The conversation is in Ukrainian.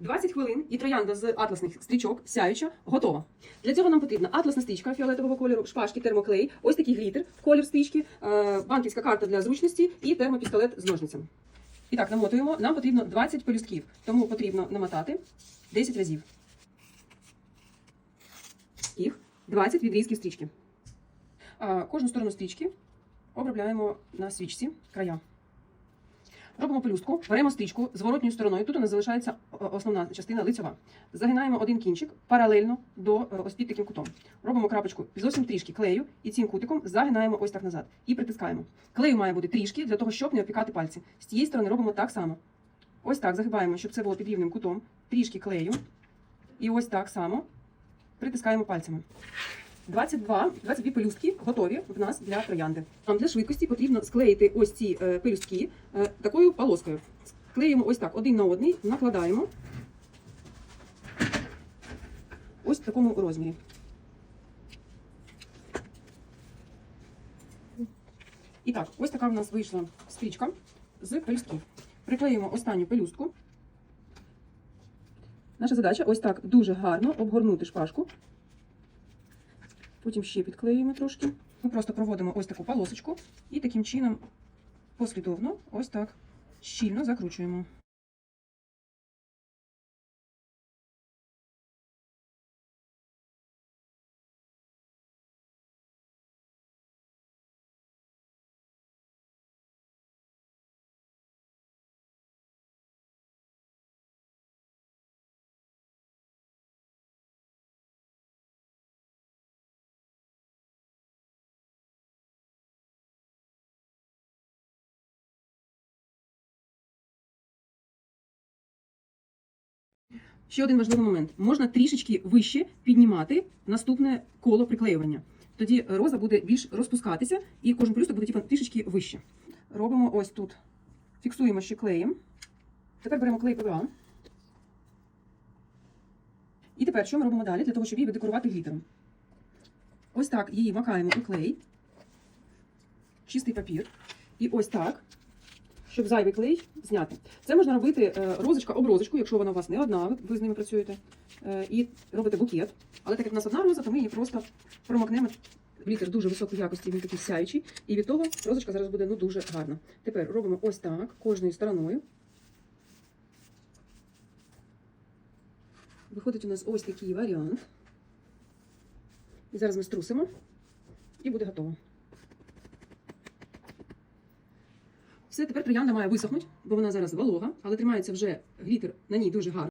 20 хвилин і троянда з атласних стрічок сяюча готова. Для цього нам потрібна атласна стрічка фіолетового кольору, шпажки, термоклей, ось такий глітер колір стрічки, е, банківська карта для зручності і термопістолет з ножницями. І так, намотуємо. Нам потрібно 20 пелюстків, тому потрібно намотати 10 разів. Їх 20 відрізків стрічки. Кожну сторону стрічки обробляємо на свічці края. Робимо пелюстку, беремо стрічку зворотньою стороною. Тут у нас залишається основна частина лицьова. Загинаємо один кінчик паралельно до е, ось під таким кутом. Робимо крапочку зовсім трішки клею і цим кутиком загинаємо ось так назад і притискаємо. Клею має бути трішки для того, щоб не опікати пальці. З цієї сторони робимо так само. Ось так загибаємо, щоб це було під рівним кутом. Трішки клею. І ось так само притискаємо пальцями. 22, 22 пелюстки готові в нас для троянди. Нам для швидкості потрібно склеїти ось ці е, пелюстки е, такою полоскою. Склеїмо ось так один на один, накладаємо ось в такому розмірі. І так, ось така в нас вийшла стрічка з пелюстків. Приклеїмо останню пелюстку. Наша задача ось так дуже гарно обгорнути шпажку. Потім ще підклеюємо трошки. Ми просто проводимо ось таку полосочку і таким чином послідовно ось так щільно закручуємо. Ще один важливий момент. Можна трішечки вище піднімати наступне коло приклеювання. Тоді роза буде більш розпускатися, і кожен плюсток буде типу, трішечки вище. Робимо ось тут. Фіксуємо ще клеєм. Тепер беремо клей ПВА. І тепер що ми робимо далі для того, щоб її декорувати глітером? Ось так її макаємо у клей, чистий папір. І ось так щоб зайвий клей зняти. Це можна робити е, розочка об розочку, якщо вона у вас не одна, ви- з ними працюєте, е, і робите букет. Але так як в нас одна роза, то ми її просто промокнемо. Глітер дуже високої якості, він такий сяючий, і від того розочка зараз буде ну дуже гарна. Тепер робимо ось так, кожною стороною. Виходить у нас ось такий варіант. І зараз ми струсимо, і буде готово. Все, тепер троянда має висохнути, бо вона зараз волога, але тримається вже глітер на ній дуже гарно.